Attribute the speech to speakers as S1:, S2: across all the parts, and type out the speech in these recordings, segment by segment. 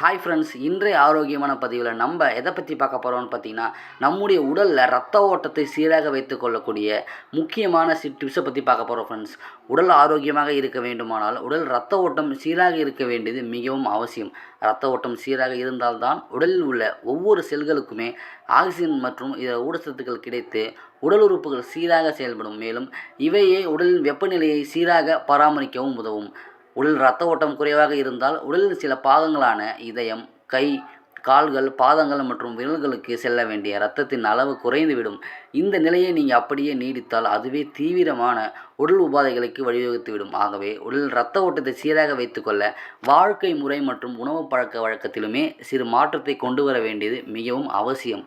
S1: Hi friends இன்றைய ஆரோக்கியமான பதிவில் நம்ம எதை பற்றி பார்க்க போகிறோம்னு பார்த்தீங்கன்னா நம்முடைய உடலில் ரத்த ஓட்டத்தை சீராக வைத்து கொள்ளக்கூடிய முக்கியமான சி டிப்ஸை பற்றி பார்க்க போகிறோம் ஃப்ரெண்ட்ஸ் உடல் ஆரோக்கியமாக இருக்க வேண்டுமானால் உடல் ரத்த ஓட்டம் சீராக இருக்க வேண்டியது மிகவும் அவசியம். ரத்த ஓட்டம் சீராக இருந்தால்தான் உடலில் உள்ள ஒவ்வொரு செல்களுக்குமே ஆக்சிஜன் மற்றும் இதர ஊட்டச்சத்துக்கள் கிடைத்து உடல் உறுப்புகள் சீராக செயல்படும். மேலும் இவையே உடலின் வெப்பநிலையை சீராக பராமரிக்கவும் உதவும். உடல் ரத்த ஓட்டம் குறைவாக இருந்தால் உடலில் சில பாகங்களான இதயம் கை கால்கள் பாதங்கள் மற்றும் விரல்களுக்கு செல்ல வேண்டிய இரத்தத்தின் அளவு குறைந்துவிடும். இந்த நிலையை நீங்கள் அப்படியே நீடித்தால் அதுவே தீவிரமான உடல் உபாதைகளுக்கு வழிவகுத்துவிடும். ஆகவே உடல் இரத்த ஓட்டத்தை சீராக வைத்துக்கொள்ள வாழ்க்கை முறை மற்றும் உணவு பழக்க வழக்கத்திலுமே சிறு மாற்றத்தை கொண்டு வர வேண்டியது மிகவும் அவசியம்.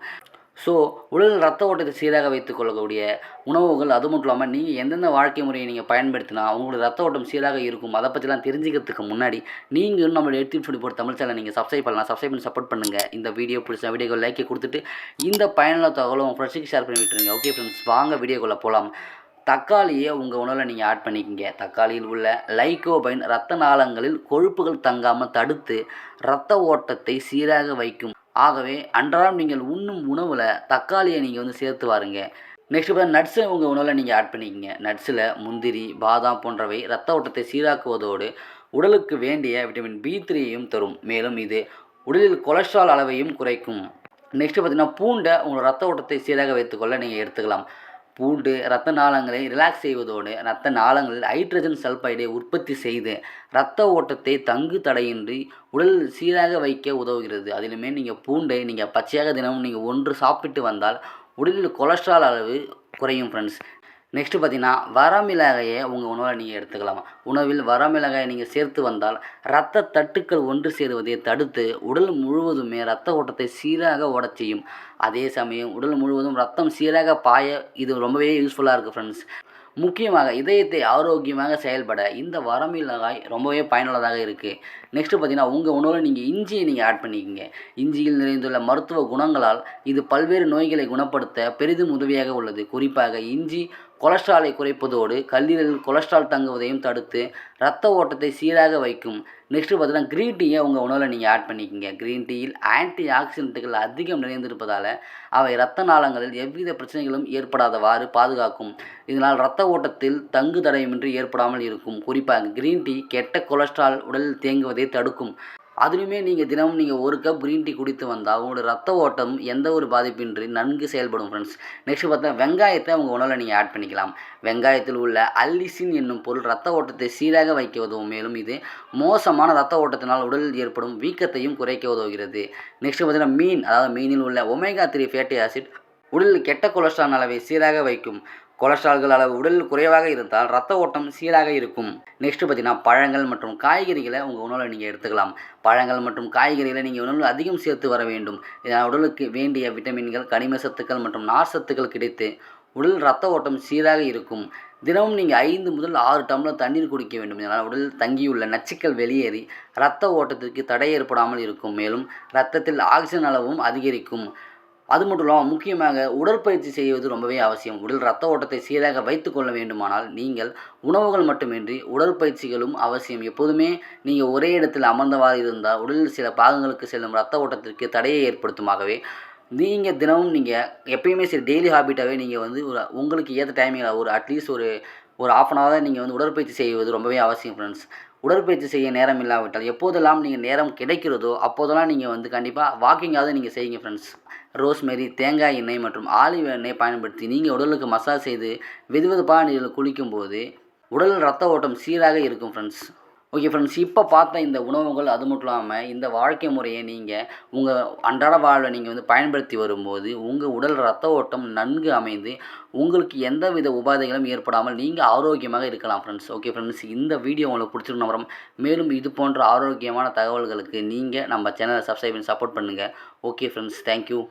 S1: ஸோ உடல் ரத்த ஓட்டத்தை சீராக வைத்துக் கொள்ளக்கூடிய உணவுகள் அது மட்டும் இல்லாமல் நீங்கள் எந்தெந்த வாழ்க்கை முறையை நீங்கள் பயன்படுத்தினா அவங்களோட ரத்த ஓட்டம் சீராக இருக்கும் அதை பற்றிலாம் தெரிஞ்சுக்கிறதுக்கு முன்னாடி நீங்கள் இன்னும் நம்மளுடைய எடுத்து சொல்லி போகிற தமிழ் சேனல் நீங்கள் சப்ஸ்கிரைப் பண்ணலாம். சப்ஸ்கிரைப் பண்ணி சப்போர்ட் பண்ணுங்கள் இந்த வீடியோ பிடிச்ச வீடியோக்கு லைக்கை கொடுத்துட்டு இந்த பயனுள்ள தகவலும் உங்கள் ஃப்ரெண்ட்ஸுக்கு ஷேர் பண்ணி விட்டுருங்க. ஓகே ஃப்ரெண்ட்ஸ் வாங்க வீடியோக்குள்ளே போகலாம் தக்காளியை உங்கள் உணவில் நீங்கள் ஆட் பண்ணிக்கிங்க. தக்காளியில் உள்ள லைகோபைன் இரத்த நாளங்களில் கொழுப்புகள் தங்காமல் தடுத்து இரத்த ஓட்டத்தை சீராக வைக்கும் ஆகவே அன்றாடம் நீங்கள் உண்ணும் உணவில் தக்காளியை நீங்கள் வந்து சேர்த்து வாருங்க. நெக்ஸ்ட் பார்த்தா நட்ஸை உங்கள் உணவில் நீங்கள் ஆட் பண்ணிக்கங்க. நட்ஸில் முந்திரி பாதாம் போன்றவை ரத்த ஓட்டத்தை சீராக்குவதோடு உடலுக்கு வேண்டிய விட்டமின் பி த்ரீயையும் தரும். மேலும் இது உடலில் கொலஸ்ட்ரால் அளவையும் குறைக்கும். நெக்ஸ்ட் பார்த்தீங்கன்னா பூண்டை உங்கள் ரத்த ஓட்டத்தை சீராக வைத்துக்கொள்ள நீங்கள் எடுத்துக்கலாம். பூண்டு இரத்த நாளங்களை ரிலாக்ஸ் செய்வதோடு இரத்த நாளங்களில் ஹைட்ரஜன் சல்பைடை உற்பத்தி செய்து இரத்த ஓட்டத்தை தங்கு தடையின்றி உடல் சீராக வைக்க உதவுகிறது. அதிலுமே நீங்கள் பூண்டை நீங்கள் பச்சையாக தினமும் நீங்கள் ஒன்று சாப்பிட்டு வந்தால் உடலில் கொலஸ்ட்ரால் அளவு குறையும் ஃப்ரெண்ட்ஸ் நெக்ஸ்ட்டு பார்த்தீங்கன்னா வரமிளகாயை உங்கள் உணவில் நீங்கள் எடுத்துக்கலாம். உணவில் வரமிளகாயை நீங்கள் சேர்த்து வந்தால் இரத்த தட்டுக்கள் ஒன்று சேருவதை தடுத்து உடல் முழுவதுமே இரத்த ஓட்டத்தை சீராக ஓடச் செய்யும். அதே சமயம் உடல் முழுவதும் ரத்தம் சீராக பாய இது ரொம்பவே யூஸ்ஃபுல்லாக இருக்குது ஃப்ரெண்ட்ஸ் முக்கியமாக இதயத்தை ஆரோக்கியமாக செயல்பட இந்த வரமிளகாய் ரொம்பவே பயனுள்ளதாக இருக்குது நெக்ஸ்ட்டு பார்த்தீங்கன்னா உங்கள் உணவில் நீங்கள் இஞ்சியை நீங்கள் ஆட் பண்ணிக்கோங்க. இஞ்சியில் நிறைந்துள்ள மருத்துவ குணங்களால் இது பல்வேறு நோய்களை குணப்படுத்த பெரிதும் உதவியாக உள்ளது. குறிப்பாக இஞ்சி கொலஸ்ட்ராலை குறைப்பதோடு கல்லீரலில் கொலஸ்ட்ரால் தங்குவதையும் தடுத்து ரத்த ஓட்டத்தை சீராக வைக்கும். நெக்ஸ்ட்டு பார்த்தீங்கன்னா க்ரீன் டீயை உங்கள் உணவில் நீங்கள் ஆட் பண்ணிக்கிங்க. க்ரீன் டீயில் ஆன்டி ஆக்சிடென்ட்டுகள் அதிகம் நிறைந்திருப்பதால் அவை இரத்த நாளங்களில் எவ்வித பிரச்சனைகளும் ஏற்படாதவாறு பாதுகாக்கும். இதனால் இரத்த ஓட்டத்தில் தங்கு தடையுமின்றி ஏற்படாமல் இருக்கும். குறிப்பாக க்ரீன் டீ கெட்ட கொலஸ்ட்ரால் உடலில் தேங்குவதை தடுக்கும். அதுலேயுமே நீங்கள் தினமும் நீங்கள் ஒரு கப் க்ரீன் டீ குடித்து வந்தால் உங்களோட ரத்த ஓட்டம் எந்த ஒரு பாதிப்பின்றி நன்கு செயல்படும் ஃப்ரெண்ட்ஸ் நெக்ஸ்ட் பார்த்தா வெங்காயத்தை உங்கள் உணவில் நீங்கள் ஆட் பண்ணிக்கலாம். வெங்காயத்தில் உள்ள அல்லிசின் என்னும் பொருள் ரத்த ஓட்டத்தை சீராக வைக்க உதவும். மேலும் இது மோசமான ரத்த ஓட்டத்தினால் உடலில் ஏற்படும் வீக்கத்தையும் குறைக்க உதவுகிறது. நெக்ஸ்ட் பார்த்தீங்கன்னா மீன் அதாவது மீனில் உள்ள ஒமேகா த்ரீ ஃபேட்டி ஆசிட் உடலில் கெட்ட கொலஸ்ட்ரால் அளவை சீராக வைக்கும். கொலஸ்ட்ரால்கள் அளவு உடலில் குறைவாக இருந்தால் ரத்த ஓட்டம் சீராக இருக்கும். நெக்ஸ்ட் பார்த்தீங்கன்னா பழங்கள் மற்றும் காய்கறிகளை உங்கள் உணவில் நீங்கள் எடுத்துக்கலாம். பழங்கள் மற்றும் காய்கறிகளை நீங்கள் உணவில் அதிகம் சேர்த்து வர வேண்டும். இதனால் உடலுக்கு வேண்டிய விட்டமின்கள் கனிம சத்துக்கள் மற்றும் நார் சத்துக்கள் கிடைத்து உடல் ரத்த ஓட்டம் சீராக இருக்கும். தினமும் நீங்கள் ஐந்து முதல் ஆறு டம்ளர் தண்ணீர் குடிக்க வேண்டும். இதனால் உடலில் தங்கியுள்ள நச்சுக்கள் வெளியேறி இரத்த ஓட்டத்திற்கு தடை ஏற்படாமல் இருக்கும். மேலும் இரத்தத்தில் ஆக்சிஜன் அளவும் அதிகரிக்கும். அது மட்டும் இல்லாமல் முக்கியமாக உடற்பயிற்சி செய்வது ரொம்பவே அவசியம். உடல் ரத்த ஓட்டத்தை சீராக வைத்து கொள்ள வேண்டுமானால் நீங்கள் உணவுகள் மட்டுமின்றி உடற்பயிற்சிகளும் அவசியம். எப்போதுமே நீங்கள் ஒரே இடத்தில் அமர்ந்தவாறு இருந்தால் உடலில் சில பாகங்களுக்கு செல்லும் ரத்த ஓட்டத்திற்கு தடையை ஏற்படுத்துமாகவே நீங்கள் தினமும் நீங்கள் எப்பயுமே சரி டெய்லி ஹாபிட்டாகவே நீங்கள் வந்து ஒரு உங்களுக்கு ஏற்ற டைமிங்கில் ஒரு அட்லீஸ்ட் ஒரு ஒரு ஆஃப் அன் ஹவர் நீங்கள் வந்து உடற்பயிற்சி செய்வது ரொம்பவே அவசியம் ஃப்ரெண்ட்ஸ் உடற்பயிற்சி செய்ய நேரம் இல்லாவிட்டால் எப்போதெல்லாம் நீங்கள் நேரம் கிடைக்கிறதோ அப்போதெல்லாம் நீங்கள் வந்து கண்டிப்பாக வாக்கிங்காவது நீங்கள் செய்யுங்க ஃப்ரெண்ட்ஸ் ரோஸ்மெரி தேங்காய் எண்ணெய் மற்றும் ஆலிவ் எண்ணெய் பயன்படுத்தி நீங்கள் உடலுக்கு மசாஜ் செய்து வெதுவெதுப்பாக நீரில் குளிக்கும்போது உடல் ரத்த ஓட்டம் சீராக இருக்கும் ஃப்ரெண்ட்ஸ் ஓகே ஃப்ரெண்ட்ஸ் இப்போ பார்த்த இந்த உணவுகள் அது மட்டும் இல்லாமல் இந்த வாழ்க்கை முறையை நீங்கள் உங்கள் அன்றாட வாழ்வை நீங்கள் வந்து பயன்படுத்தி வரும்போது உங்கள் உடல் ரத்த ஓட்டம் நன்கு அமைந்து உங்களுக்கு எந்த வித உபாதைகளும் ஏற்படாமல் நீங்கள் ஆரோக்கியமாக இருக்கலாம் ஃப்ரெண்ட்ஸ் ஓகே ஃப்ரெண்ட்ஸ் இந்த வீடியோ உங்களுக்கு பிடிச்சிருக்கணும் அப்புறம் மேலும் இது போன்ற ஆரோக்கியமான தகவல்களுக்கு நீங்கள் நம்ம சேனலை சப்ஸ்கிரைப் பண்ணி சப்போர்ட் பண்ணுங்கள் ஓகே ஃப்ரெண்ட்ஸ் தேங்க்யூ